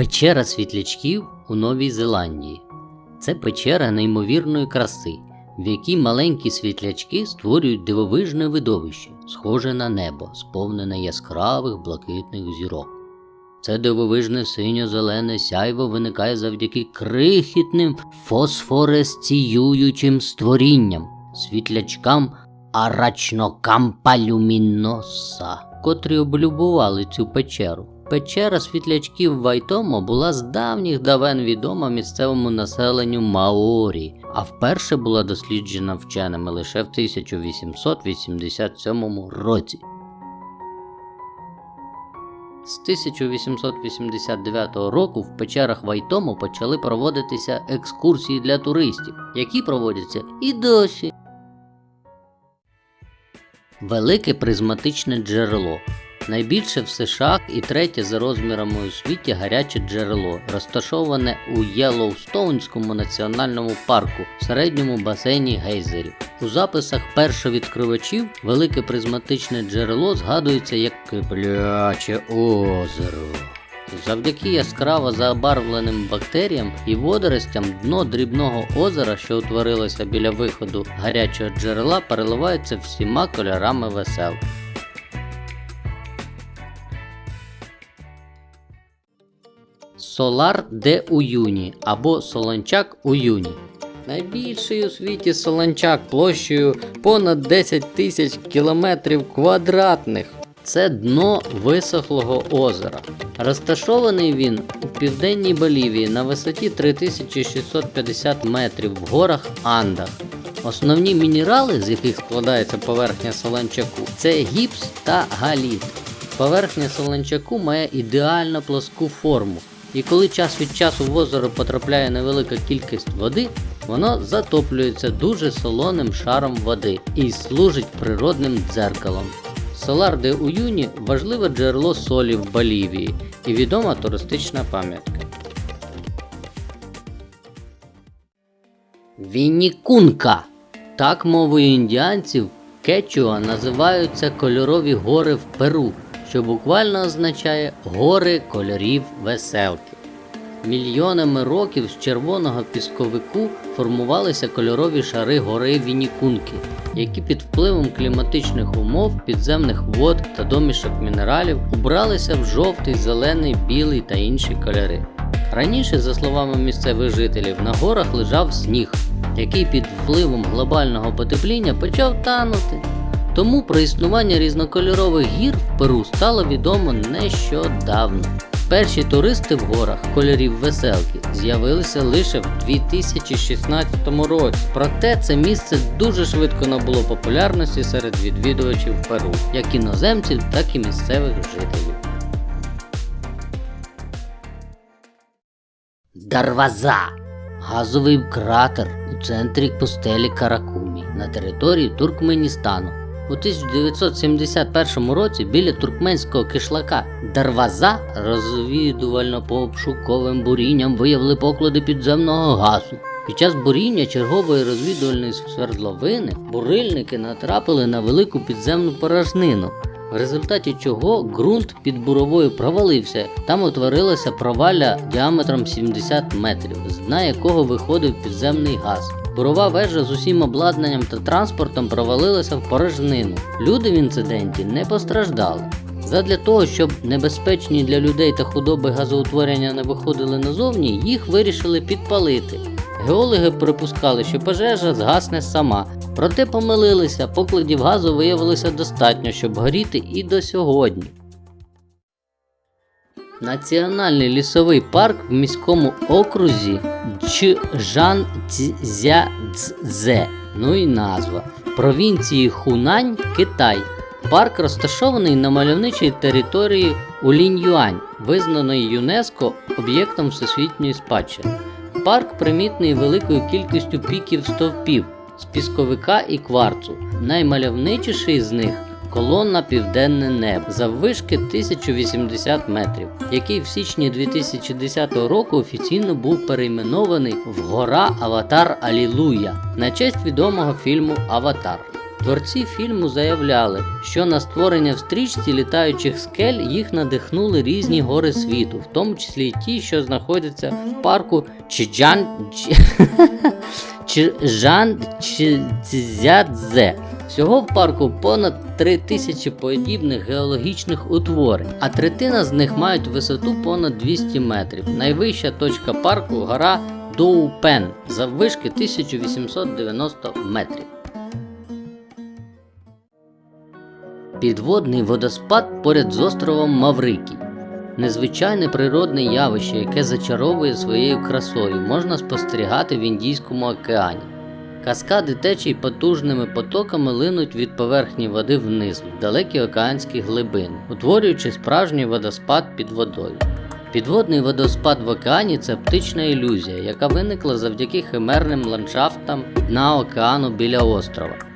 Печера світлячків у Новій Зеландії. Це печера неймовірної краси, в якій маленькі світлячки створюють дивовижне видовище, схоже на небо, сповнене яскравих блакитних зірок. Це дивовижне синьо-зелене сяйво виникає завдяки крихітним фосфоресціюючим створінням, світлячкам арачнокампалюміноса, котрі облюбували цю печеру. Печера світлячків Вайтомо була з давніх давен відома місцевому населенню Маорі, а вперше була досліджена вченими лише в 1887 році. З 1889 року в печерах Вайтому почали проводитися екскурсії для туристів, які проводяться і досі. Велике призматичне джерело. Найбільше в США і третє за розмірами у світі гаряче джерело, розташоване у Єлоустоунському національному парку в середньому басейні гейзерів. У записах першовідкривачів велике призматичне джерело згадується як кипляче озеро. Завдяки яскраво забарвленим бактеріям і водоростям дно дрібного озера, що утворилося біля виходу гарячого джерела, переливається всіма кольорами веселки. Де Уюні або Солончак Уюні. Найбільший у світі солончак площею понад 10 тисяч кілометрів квадратних. Це дно висохлого озера. Розташований він у південній Болівії на висоті 3650 метрів в горах Андах. Основні мінерали, з яких складається поверхня солончаку, це гіпс та галіт. Поверхня солончаку має ідеально плоску форму, і коли час від часу в озеро потрапляє невелика кількість води, воно затоплюється дуже солоним шаром води і служить природним дзеркалом. Солар де Уюні важливе джерело солі в Болівії і відома туристична пам'ятка. Віннікунка. Так мовою індіанців Кечуа називаються кольорові гори в Перу, що буквально означає гори кольорів веселки. Мільйонами років з червоного пісковику формувалися кольорові шари гори Вінікунки, які під впливом кліматичних умов, підземних вод та домішок мінералів убралися в жовтий, зелений, білий та інші кольори. Раніше, за словами місцевих жителів, на горах лежав сніг, який під впливом глобального потепління почав танути. Тому про існування різнокольорових гір в Перу стало відомо нещодавно. Перші туристи в горах кольорів веселки з'явилися лише в 2016 році. Проте це місце дуже швидко набуло популярності серед відвідувачів Перу, як іноземців, так і місцевих жителів. Дарваза газовий кратер у центрі пустелі Каракумі на території Туркменістану. У 1971 році біля туркменського кишлака Дарваза розвідувально-пообшуковим бурінням виявили поклади підземного газу. Під час буріння чергової розвідувальної свердловини бурильники натрапили на велику підземну порожнину, в результаті чого ґрунт під буровою провалився. Там утворилася провалля діаметром 70 метрів, з дна якого виходив підземний газ. Бурова вежа з усім обладнанням та транспортом провалилася в порожнину. Люди в інциденті не постраждали. Задля того, щоб небезпечні для людей та худоби газоутворення не виходили назовні, їх вирішили підпалити. Геологи припускали, що пожежа згасне сама, проте помилилися, покладів газу виявилося достатньо, щоб горіти і до сьогодні. Національний лісовий парк в міському окрузі Чжанцзядзе, ну і назва, провінції Хунань, Китай. Парк розташований на мальовничій території Улінь-Юань, визнаної ЮНЕСКО об'єктом всесвітньої спадщини. Парк примітний великою кількістю піків стовпів з пісковика і кварцу. Наймальовничіший з них колона Південне небо заввишки 1080 метрів, який в січні 2010 року офіційно був перейменований в гора Аватар Алілуя на честь відомого фільму Аватар. Творці фільму заявляли, що на створення в стрічці літаючих скель їх надихнули різні гори світу, в тому числі й ті, що знаходяться в парку Чжан Чзядзе. Всього в парку понад 3 тисячі подібних геологічних утворень, а третина з них мають висоту понад 200 метрів. Найвища точка парку гора Доупен заввишки 1890 метрів. Підводний водоспад поряд з островом Маврикій. Незвичайне природне явище, яке зачаровує своєю красою, можна спостерігати в Індійському океані. Каскади течій потужними потоками линуть від поверхні води вниз, в далекі океанські глибини, утворюючи справжній водоспад під водою. Підводний водоспад в океані це оптична ілюзія, яка виникла завдяки химерним ландшафтам дна океану біля острова.